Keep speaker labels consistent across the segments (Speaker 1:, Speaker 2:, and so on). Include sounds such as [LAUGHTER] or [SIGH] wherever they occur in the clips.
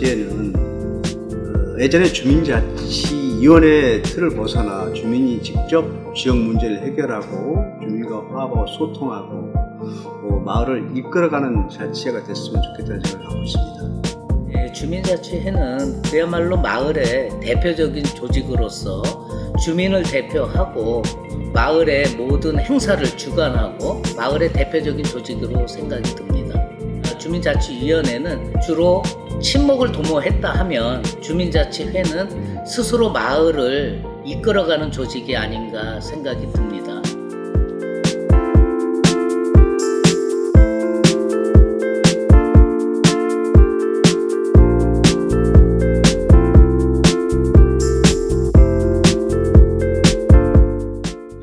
Speaker 1: 주민자치회는 어, 예전에 주민자치위원회 틀을 벗어나 주민이 직접 지역 문제를 해결하고 주민과 화합하고 소통하고 어, 마을을 이끌어가는 자치회가 됐으면 좋겠다는 생각을 하고 있습니다.
Speaker 2: 예, 주민자치회는 그야말로 마을의 대표적인 조직으로서 주민을 대표하고 마을의 모든 행사를 주관하고 마을의 대표적인 조직으로 생각이 듭니다. 아, 주민자치위원회는 주로 친목을 도모했다 하면 주민자치회는 스스로 마을을 이끌어가는 조직이 아닌가 생각이 듭니다.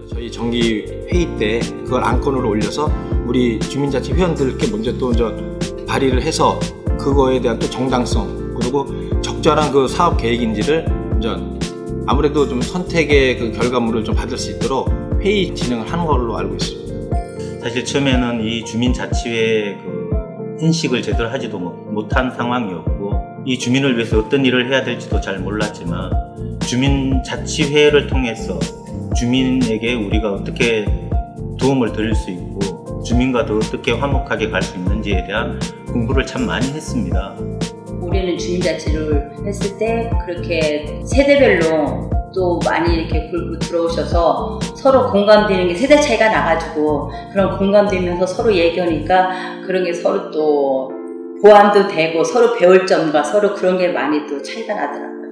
Speaker 3: 저희 정기 회의 때 그걸 안건으로 올려서 우리 주민자치 회원들께 먼저 또저 발의를 해서 그거에 대한 또 정당성 그리고 적절한 그 사업 계획인지를 이제 아무래도 좀 선택의 그 결과물을 좀 받을 수 있도록 회의 진행을 하는 걸로 알고 있습니다.
Speaker 4: 사실 처음에는 이 주민자치회 그 인식을 제대로 하지도 못- 못한 상황이었고 이 주민을 위해서 어떤 일을 해야 될지도 잘 몰랐지만 주민자치회를 통해서 주민에게 우리가 어떻게 도움을 드릴 수 있고 주민과 더 어떻게 화목하게 갈 수 있는지에 대한 공부를 참 많이 했습니다.
Speaker 5: 우리는 주민자치를 했을 때 그렇게 세대별로 또 많이 이렇게 굴고 들어오셔서 서로 공감되는 게 세대 차이가 나가지고 그런 공감되면서 서로 얘기하니까 그런 게 서로 또 보완도 되고 서로 배울 점과 서로 그런 게 많이 또 차이가 나더라고요.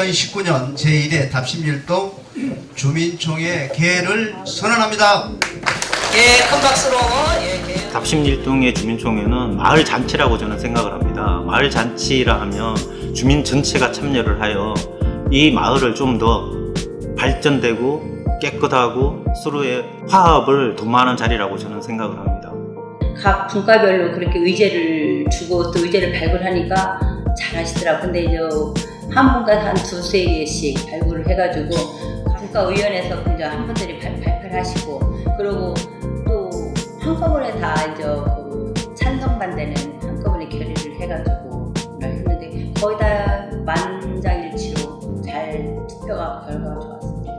Speaker 6: 2019년 제1회 답심일동 주민총회 개회를 선언합니다.
Speaker 2: 예, 큰 박수로 예,
Speaker 4: 답심일동의 주민총회는 마을 잔치라고 저는 생각을 합니다. 마을 잔치라 하면 주민 전체가 참여를 하여 이 마을을 좀 더 발전되고 깨끗하고 서로의 화합을 도모하는 자리라고 저는 생각을 합니다.
Speaker 5: 각 분과별로 그렇게 의제를 주고 또 의제를 발굴하니까 잘하시더라고요. 근데 이제 한 분과 한 두세 개씩 발굴을 해가지고 분과위원회에서 이제 한 분들이 발, 발표를 하시고 그리고 또 한꺼번에 다 이제 그 찬성반대는 한꺼번에 결의를 해가지고 했는데 거의 다 만장일치로 잘 투표가 결과가 좋았습니다.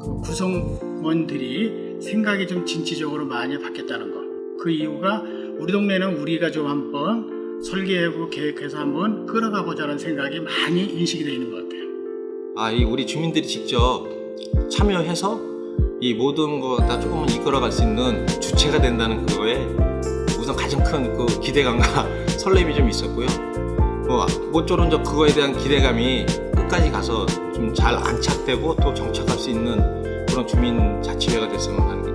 Speaker 7: 그 구성원들이 생각이 좀 진취적으로 많이 바뀌었다는 것. 그 이유가 우리 동네는 우리가 좀 한번 설계하고 계획해서 한번 끌어가 보자는 생각이 많이 인식이 되어 있는 것 같아요.
Speaker 3: 아, 이 우리 주민들이 직접 참여해서 이 모든 거다 조금은 이끌어갈 수 있는 주체가 된다는 그거에 우선 가장 큰 그 기대감과 [LAUGHS] 설렘이 좀 있었고요. 뭐 모쪼록 저 그거에 대한 기대감이 끝까지 가서 좀 잘 안착되고 또 정착할 수 있는 그런 주민 자치회가 됐으면 하는.